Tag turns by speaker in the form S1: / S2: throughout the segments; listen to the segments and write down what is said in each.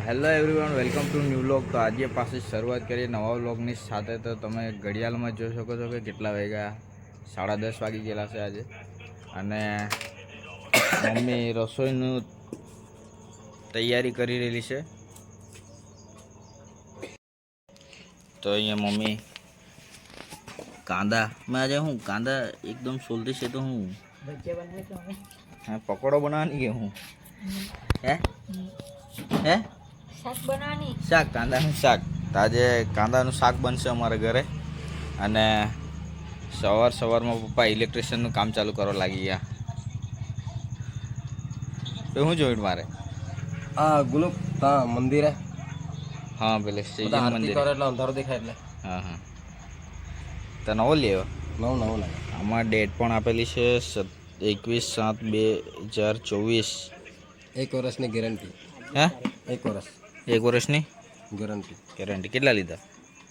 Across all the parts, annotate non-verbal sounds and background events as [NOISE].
S1: તો hello everyone welcome to new vlog. તો આજે પાછી શરૂઆત કરીએ નવા વ્લોગની સાથે. તો તમે ઘડિયાળમાં જોઈ શકો છો કે કેટલા વાગ્યા? સાડા દસ વાગી ગયેલા છે આજે. અને મમ્મી રસોઈનું તૈયારી કરી રહેલી છે. તો અહીંયા મમ્મી કાંદા. મેં આજે હું કાંદા એકદમ સોલતી છે તો હું? હા પકોડો બનાવવાની કે હું? હે? હે?
S2: શાક બનાવવાની?
S1: શાક કાંદાનું શાક. આજે કાંદાનું શાક બનશે અમારા ઘરે. અને સવાર સવારમાં પપ્પા ઇલેક્ટ્રિશિયનનું કામ ચાલુ કરવા લાગી ગયા. તો શું જોયું મારે?
S3: આ ગુલુક તા મંદિરે.
S1: હા પેલે
S3: બધા
S1: મંદિર.
S3: કરે એટલે અંધારો દેખાય એટલે.
S1: હા હા. તો નવો લેવો
S3: નવો નવો લાગે
S1: આમાં ડેટ પણ આપેલી છે એકવીસ સાત બે હજાર ચોવીસ.
S3: એક વર્ષની ગેરંટી
S1: હે?
S3: એક વર્ષ.
S1: એક વર્ષની?
S3: ગેરંટી.
S1: ગેરંટી. કેટલા લીધા?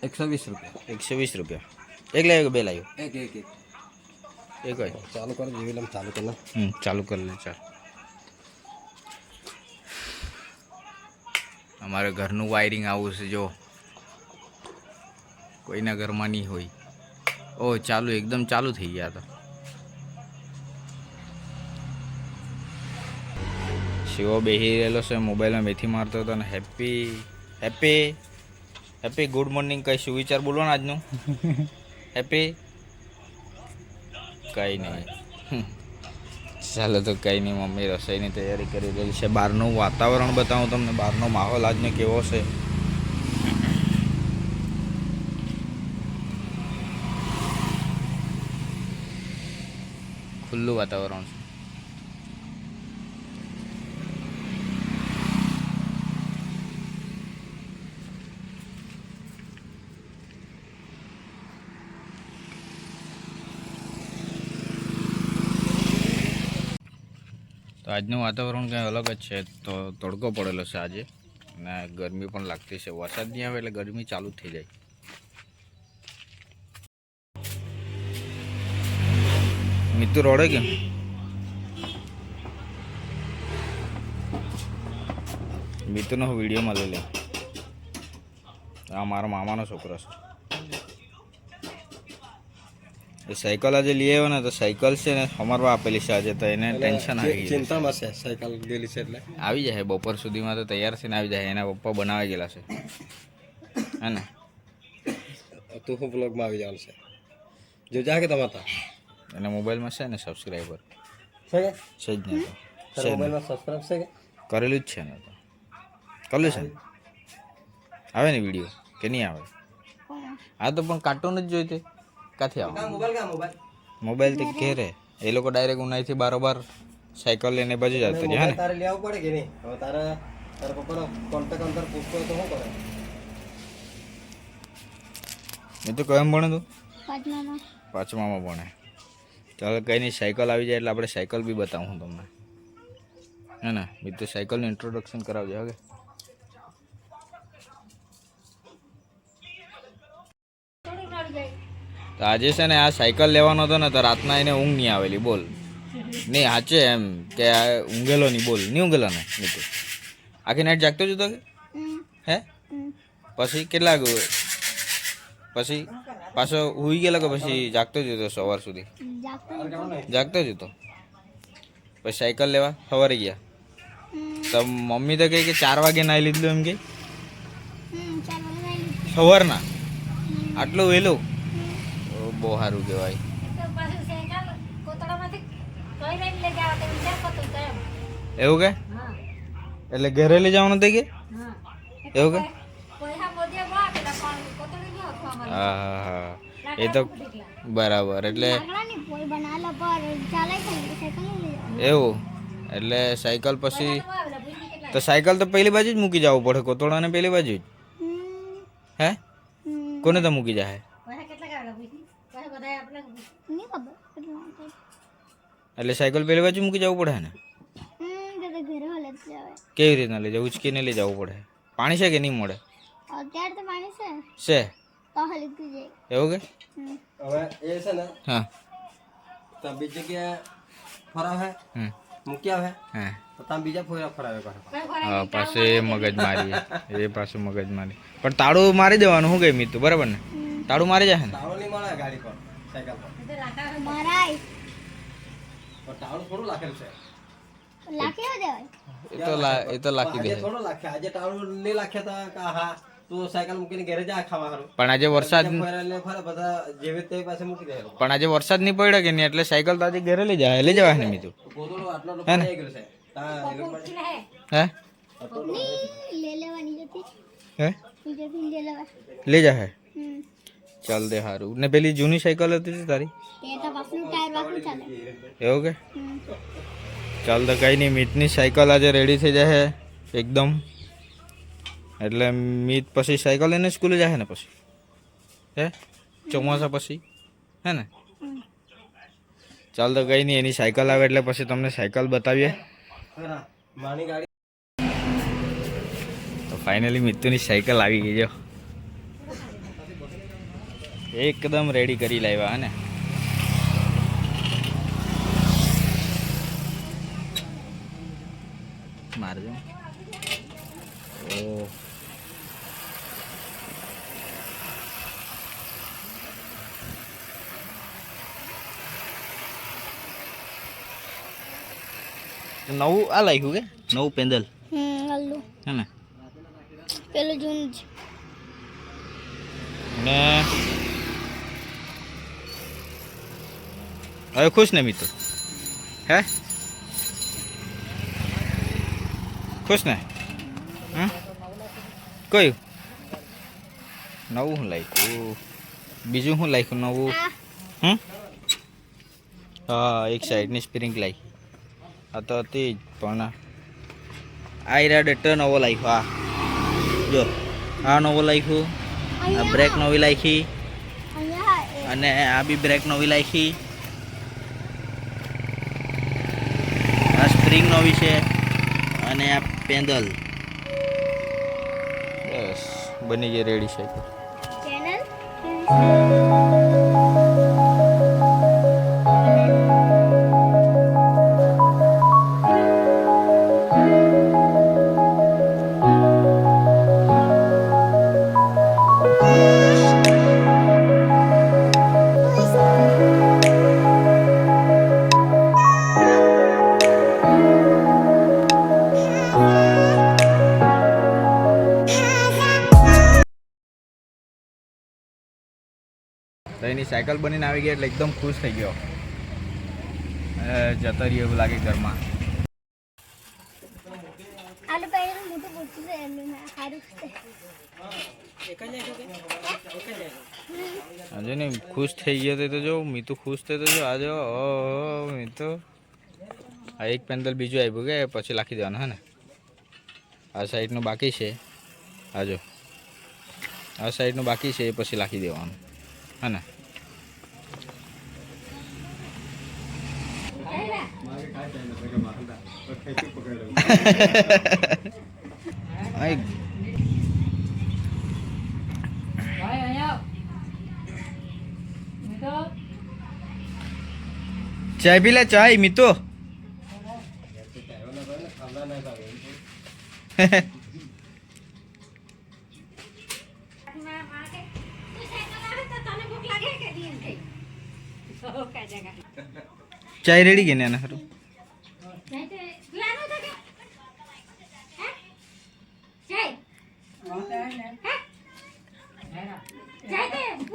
S3: એકસો વીસ રૂપિયા.
S1: એકસો વીસ રૂપિયા. એક લાવ્યો કે બે લાવ્યો
S3: એક એક એક.
S1: એક હોય.
S3: ચાલુ કરો જેવી લમ ચાલુ કરો
S1: હમ ચાલુ કરી લે ચાલ. અમારે ઘરનું વાયરિંગ આવું છે જો. કોઈના ઘરમાં નહીં હોય. ઓ ચાલુ એકદમ ચાલુ થઈ ગયા તો. શિવો બેસી રહેલો છે, મોબાઈલમાં મેથી મારતો હતો અને happy happy happy good morning કઈ શું વિચાર બોલો ને આજનું. હેપી? કઈ નહીં. ચાલો તો કંઈ નહીં, મમ્મી રસોઈની તૈયારી કરી રહી છે. બહારનું વાતાવરણ બતાવું તમને. બહારનો માહોલ આજનો કેવો છે? ખુલ્લું વાતાવરણ છે. તો આજનું વાતાવરણ કંઈ અલગ જ છે. તો તડકો પડેલો છે આજે. અને ગરમી પણ લાગતી છે. વરસાદ નહીં આવે એટલે ગરમી ચાલુ થઈ જાય. મિત્ર રડે કે? મિત્રનો વિડીયોમાં લઈ લે. આ મારા મામાનો છોકરો છે. એ સાયકલ આજે લઈ આવ્યો ને તો સાયકલ છે ને અમારવા આપેલી છે આજે તો એને ટેન્શન આવી ગયું. છે.
S3: ચિંતામાં છે સાયકલ ગયેલી છે એટલે?
S1: આવી જાય બપોર સુધીમાં તો તૈયાર થઈને આવી જાય એના પપ્પા બનાવી ગયેલા છે. હે ને?
S3: તું હું બ્લોગમાં આવી જવાનું છે? જો જા કે તમારા તા
S1: એના મોબાઈલમાં છે ને સબસ્ક્રાઈબર
S3: છે કે?
S1: છે જ ને તો. છે
S3: તારા
S1: ને.
S3: મોબાઈલમાં સબસ્ક્રાઇબ છે કે?
S1: કરેલું જ છે ને તો. કરેલું છે આવે ને વીડિયો કે નહીં આવે? આ તો પણ કાર્ટૂન જ જોઈ તે ક્યાંથી આવો?
S3: મોબાઈલ કા મોબાઈલ?
S1: મોબાઈલ તે ઘેરે. એ લોકો ડાયરેક્ટ ઉનાઈથી બારોબાર સાયકલ લઈને બજી જતા રહ્યા ને?
S3: તારે લેવું પડે કે નહીં? હવે તારે તારા પપ્પાનો કોન્ટેક્ટ અંદર પૂછતો તો શું કરે?
S1: એ તો કયમ ભણે તું?
S2: પાંચમામાં.
S1: પાંચમામાં ભણે. ચાલો કંઈ નહીં સાયકલ આવી જાય એટલે આપણે સાયકલ બી બતાવું હું તમને. હે ને? બીજું સાયકલનું ઇન્ટ્રોડક્શન કરાવજો હવે તો આજે છે ને આ સાયકલ લેવાનો હતો ને તો રાતના એને ઊંઘ નહીં આવેલી બોલ. નહીં સાચે એમ કે ઊંઘેલો નહીં બોલ. નહીં ઊંઘેલો ને નીકળ આખી નાઇટ જાગતો જ હતો કે? હે? પછી કેટલા પછી પાછો હુઈ ગયેલો કે પછી જાગતો જ હતો સવાર સુધી? જાગતો જ હતો. પછી સાયકલ લેવા સવારે ગયા. તો મમ્મી તો કહે કે ચાર વાગે નાહી લીધું એમ કે? સવારના? આટલું વહેલું? બહુ સારું કહેવાય.
S2: પાછું સાયકલ કોતરામાંથી કઈ લઈને લઈ જાવ તો વિચાર કરતો હતો એમ
S1: એવું કે?
S2: હા
S1: એટલે ઘરે લઈ જવાનું થઈ કે?
S2: હા
S1: એવું કે?
S2: પૈસા મોદીએ બહુ આપેલા પણ કોતરી નહીં હતું અમારે
S1: હા હા હા. એ તો બરાબર, એટલે
S2: લાકડાની પોઈ બનાવેલા પર ચાલે છે સાયકલ લઈ જાવ
S1: એવું. એટલે સાયકલ પછી
S2: આવેલા ભૂલી કેટલા
S1: તો સાયકલ તો પેલી બાજુ જ મૂકી જવું પડે કોતોડાને પેલી બાજુ જ? હે? કોને તો મૂકી જાય
S2: પૈસા કેટલા આવેલા ભૂલી પૈસા બધા આપણે નહીં ખબર
S1: એટલે સાયકલ પેલી બાજુ મૂકી જવું પડે ને? કેવી રીતના લઈ જવું ઉચકીને લઈ જવું પડે. પાણી છે કે નહીં મળે?
S2: અત્યારે તો પાણી છે.
S1: છે.
S2: તો હાલી જાય.
S1: એવું કે?
S3: હવે એ છે ને
S1: હા.
S3: તો બીજી જગ્યાએ ફરાવ? હે
S1: હમ.
S3: મૂકી આવે?
S1: હા.
S3: તો તમે બીજા ફોરા ફરાવે પાછા.
S1: હા પાસે મગજ મારી એ પાછું મગજ મારી પણ તાળું મારી દેવાનું શું ગઈ મીતું? બરાબર ને? તાળું મારી જાય ને?
S3: તાળું નહીં મળે ગાડી પર સાયકલ પર.
S4: મરાય.
S3: પણ તાળું થોડું લાખેલું છે.
S4: લાખી દેવાય.
S1: એ તો લા એ તો લાખી દે
S3: આજે નહીં તો કા હા તું સાયકલ મૂકીને ઘરે જા ખાવા હારું
S1: પણ આજે વરસાદ
S3: ફરે એટલે ફરે બધા જેવી તે પાસે મૂકી દે
S1: પણ આજે વરસાદ નહીં પડ્યો કે નહીં? એટલે સાયકલ તો આજે ઘરે લઈ જાય લઈ જવા ને મીતું
S3: ગોદડું આટલો આટલો ફરાઈ ગયેલું છે. તા
S1: હે?
S4: લે લેવાની
S1: હે?
S4: લે લેવા.
S1: લઈ જાય
S4: હમ.
S1: ચાલ દે સારું ને પેલી જૂની સાયકલ હતી તે તારી
S4: એ તો પાછું ટાયર વાળું ચાલે
S1: એવું કે
S4: હમ
S1: ચાલ તો કઈ નહીં મીતની સાયકલ આજે રેડી થઈ જશે એકદમ એટલે મીત પછી સાયકલ લઈને સ્કૂલે જાય ને પછી હે ચોમાસા પછી હે ને ચાલ તો કઈ નહીં એની સાયકલ આવે એટલે પછી તમને સાયકલ બતાવીએ
S3: ખરા માની ગાડી
S1: તો ફાઇનલી મિત્તુની સાયકલ આવી ગઈ જો એકદમ રેડી કરી લાવ્યા ને? મારજો ઓ. નવું આ લાગ્યું કે? નવું પેન્ડલ.
S4: હમ
S1: હે ને?
S4: પેલું જૂનું જ.
S1: ને હવે ખુશ ને મિત્રો? હે? ખુશ ને? કયું? નવું શું લાગ્યું બીજું શું લાગ્યું નવું? હમ? હા એક સાઈડની સ્પ્રિંગ લાગી આ તો હતી જ પણ આ ઇરાડેટર નવો લાગ્યો આ. જો આ નવો લાગ્યો આ બ્રેક નવી લાખી અને આ બી બ્રેક નવી લાખી આ વિશે અને આ પેન્ડલ. બસ બની ગઈ રેડી સાયકલ
S4: ચેનલ
S1: સાયકલ બનીને આવી ગઈ એટલે એકદમ ખુશ થઈ ગયો. હવે જતો રહ્યો એવું લાગે ઘરમાં.
S4: આલુ પહેલું મોટું પૂછું છે એમનું સારું છે.
S1: આજે ને ખુશ થઈ ગયો તો તો જો મીતુ ખુશ થઈ તો જો આજે ઓ મીતુ. આ એક પેન્ડલ બીજું આવ્યું કે પછી લાખી દેવાનું હે ને? આ સાઈડનું બાકી છે. આ જો. આ સાઈડનું બાકી છે એ પછી લાખી દેવાનું હે ને આ એક
S2: ભાઈ અહીંયા મેં તો
S1: ચાય પી લે ચાય મીતુ
S2: માં માં કે તું સાયકલ આવે તો તને ભૂખ લાગે કે નહીં એમ કે ઓ ચાય જગા [LAUGHS]
S1: ચાય રેડી કે ને એના હારું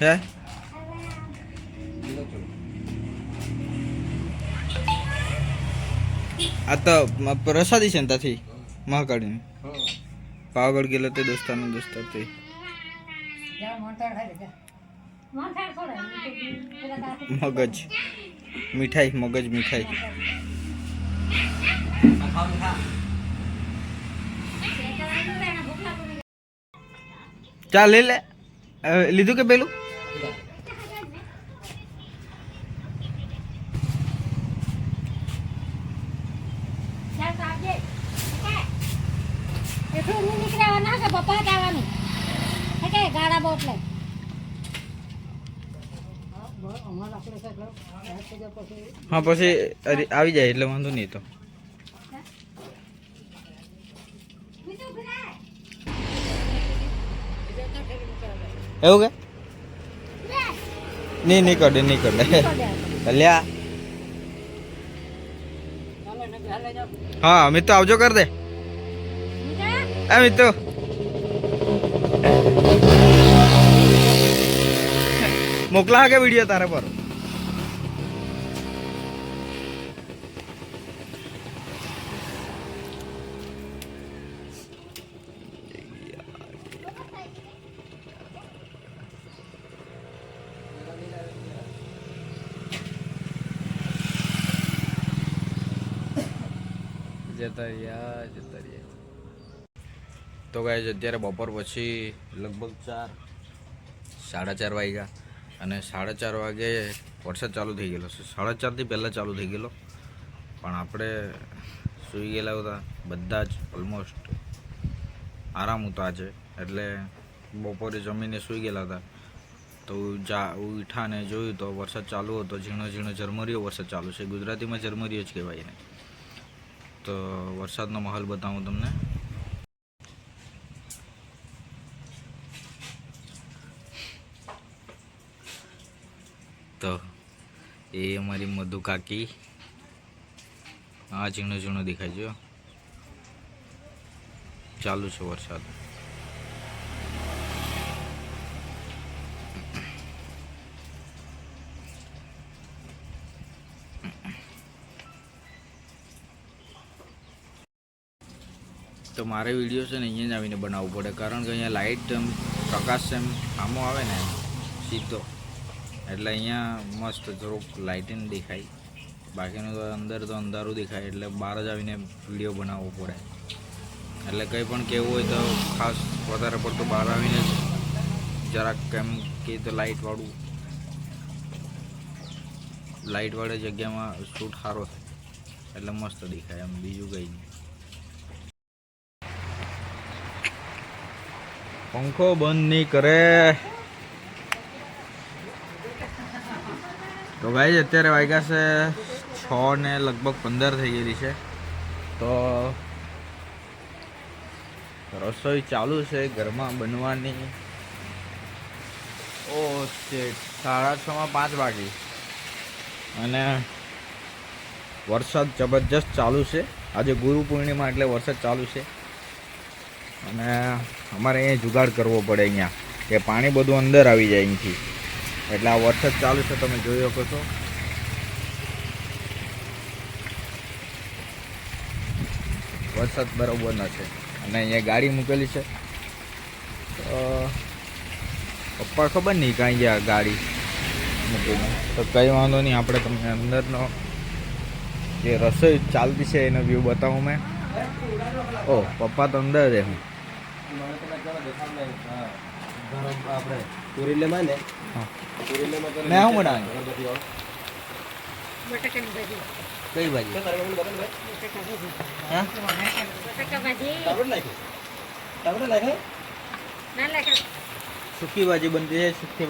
S2: હે.
S3: આ તો
S1: પ્રસાદી છે ને ત્યાંથી મહાકાળીની. પાવાગઢ ગયેલો તે દોસ્તાનો દોસ્તાર તે મગજ મીઠાઈ મગજ મીઠાઈ ચાલ લઈ લે. લીધું કે પેલું?
S2: હા
S1: પછી આવી જાય એટલે વાંધો નહીં તો. એવું કે? નહીં નીકળે નીકળે. લ્યા. હા અમિત તો આવજો કર દે. એ તો મોકલા કે વીડિયો તારે પર? જતા રહ્યા, જતા તો ગાય અત્યારે બપોર પછી લગભગ ચાર, સાડા ચાર વાગ્યા અને સાડા ચાર વાગે વરસાદ ચાલુ થઈ ગયેલો છે. સાડા ચારથી પહેલાં ચાલુ થઈ ગયેલો. પણ આપણે સૂઈ ગયેલા હતા બધા જ ઓલમોસ્ટ આરામ હતો આજે. એટલે બપોરે જમીને સૂઈ ગયેલા હતા. તો જા, ઉઠાને જોયું તો વરસાદ ચાલુ હતો. ઝીણો ઝીણો ઝરમરીયો વરસાદ ચાલુ છે. ગુજરાતીમાં ઝરમરીયો જ કહેવાય એને. તો વરસાદનો માહોલ બતાવું તમને. તો, એ અમારી મધુ કાકી. આ ઝીણો ઝીણો દેખાય છે ચાલુ છે વરસાદ. તો મારે વીડિયો છે ને અહીંયા જ આવીને બનાવવું પડે. કારણ કે અહીંયા લાઇટ એમ, પ્રકાશ એમ આમો આવે ને, સીધો. એટલે અહીંયા મસ્ત થોડુંક લાઇટિંગ દેખાય. બાકીનું તો અંદર તો અંધારું દેખાય, એટલે બહાર જ આવીને વીડિયો બનાવવો પડે. એટલે કંઈ પણ કહેવું હોય તો ખાસ વધારે પડતું બહાર આવીને જરાક કેમ કે તો લાઇટવાળું લાઇટવાળી જગ્યામાં શૂટ સારો થાય. એટલે મસ્ત દેખાય એમ, બીજું કંઈ નહીં. પંખો બંધ નહીં કરે. તો ભાઈ અત્યારે વાગ્યા છે છ ને લગભગ પંદર થઈ ગયેલી છે. તો રસોઈ ચાલુ છે ઘરમાં બનવાની. ઓ છે સાડા છમાં પાંચ વાગી. અને વરસાદ જબરજસ્ત ચાલુ છે. આજે ગુરુ પૂર્ણિમા એટલે વરસાદ ચાલુ છે. અને અમારે અહીંયા જુગાડ કરવો પડે અહીંયા. કે પાણી બધું અંદર આવી જાય અહીંથી. એટલે આ વરસાદ ચાલુ છે, તમે જોઈ શકો છો. વરસાદ બરાબર છે. અને અહીંયા ગાડી મૂકેલી છે. પપ્પા ખબર નહીં કાંઈ ગયા ગાડી મૂકીને. તો કંઈ વાંધો નહીં, આપણે તમને અંદરનો જે રસોઈ ચાલતી છે એનો વ્યૂ બતાવું મેં. ઓ, પપ્પા તો અંદર છે. હું
S3: આપણે. પુરીલેમાં ને?
S1: હા.
S3: પુરીલેમાં તો
S1: મેં શું બનાવ્યું?
S3: અગરબત્તી વાળું.
S2: બટાકાની ભાજી.
S1: કઈ બાજુ
S3: તો તારે મમ્મીને બતાવ ને ભાઈ.
S2: બટાકા ભાજી.
S1: હા?
S2: બટાકા ભાજી.
S3: ટાબલેટ નાખ્યું? ટાબલેટ નાખ્યું?
S2: ના લાગે
S1: સૂકી ભાજી બનતી છે સૂકી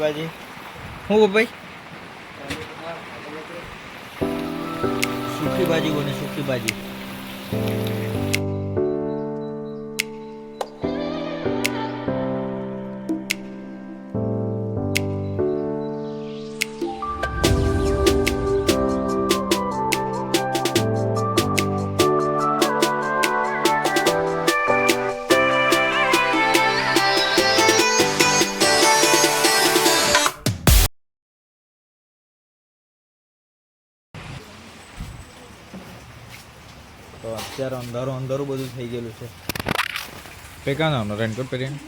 S1: અત્યારે અંધારું અંધારું બધું થઈ ગયેલું છે. પેકા જવાનું રેનકોટ પહેરીને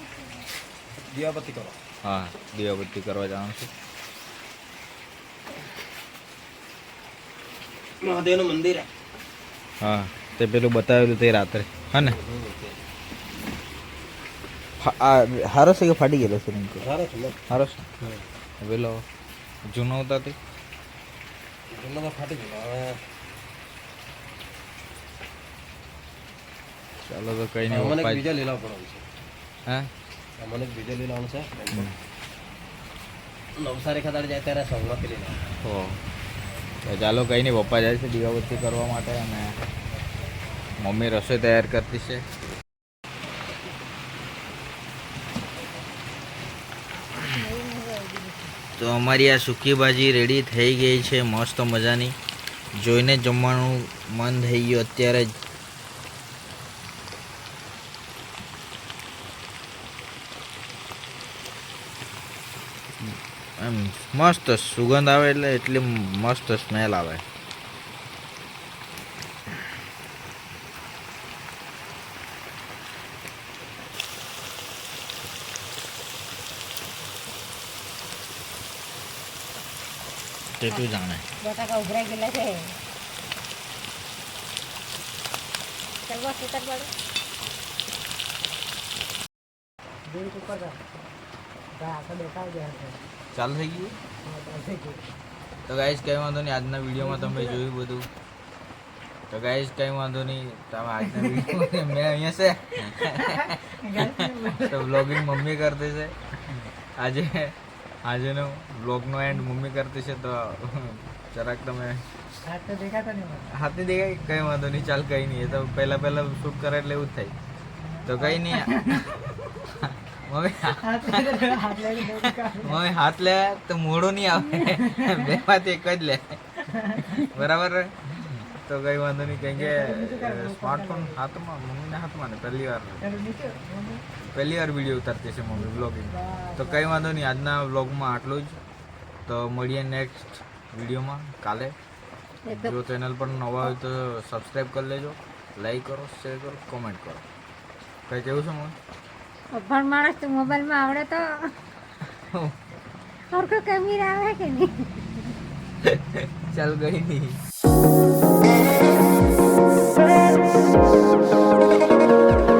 S3: દિવાબત્તી કરવા
S1: હા દિવાબત્તી કરવા જવાનું છે.
S3: મહાદેવનું મંદિર હા.
S1: તે પેલું બતાવેલું તે રાત્રે. હા ને? હારો છે કે ફાટી ગયેલો છે રેનકોટ
S3: સારો છે.
S1: હારો છે? પેલો જૂનો હતા તે?
S3: જૂનો તો ફાટી ગયેલો. હવે
S1: ચાલો તો કઈ નહીં
S3: મને બીજા લીલા પડવાનું છે.
S1: હા?
S3: મને બીજા લીલાવાનું છે. નવસારી ખાતર જાય ત્યારે સોંગમાંથી લીલા.
S1: હો. તો ચાલો કઈ નહીં પપ્પા જાય છે દીવાબત્તી કરવા માટે અને મમ્મી રસોઈ તૈયાર કરતી છે. તો અમારી આ સૂકી ભાજી રેડી થઈ ગઈ છે મસ્ત મજાની. જોઈને જમવાનું મન થઈ ગયું. અત્યારે જ એમ મસ્ત સુગંધ આવે એટલે એટલી મસ્ત સ્મેલ આવે. તે તું જાણે.
S2: બટાકા ઉભરાઈ ગયેલા ચાલુ
S1: થઈ ગયું? તો ગાઈસ કંઈ વાંધો નહીં આજના વિડીયોમાં તમે જોયું બધું. તો ગાઈસ કંઈ વાંધો નહીં તમે આજના વીડિયો [LAUGHS] મેં અહીંયા છે. તો બ્લોગિંગ મમ્મી કરતી છે. આજે આજેનો બ્લોગનો એન્ડ મમ્મી કરતી છે તો જરાક તમે હાથે દેખાય? કંઈ વાંધો નહીં ચાલ કંઈ નહીં. એ તો પહેલાં પહેલાં શૂટ કરે એટલે એવું જ થાય. તો કંઈ નહીં. મમ્મી હાથ લે તો મોડો નહીં આવે. બે માંથી એક જ લે. બરાબર તો કઈ વાંધો નહીં, કેમ કે સ્માર્ટફોન હાથમાં, મમ્મીના હાથમાં ને પહેલી વાર. પહેલી વાર વીડિયો ઉતારતી છે મમ્મી બ્લોગિંગ તો કઈ વાંધો નહીં, આજના વ્લોગમાં આટલું જ. તો મળીએ નેક્સ્ટ વિડીયોમાં કાલે. જો ચેનલ પર નવા હોય તો સબસ્ક્રાઈબ કરી લેજો. લાઈક કરો શેર કરો કોમેન્ટ કરો. કઈ કેવું છે મમ્મી?
S2: અભણ માણસ તો મોબાઈલમાં આવડે તો. સરખો કેમેરા આવે કે નહીં?
S1: ચાલ ગઈ નહીં.
S4: Thank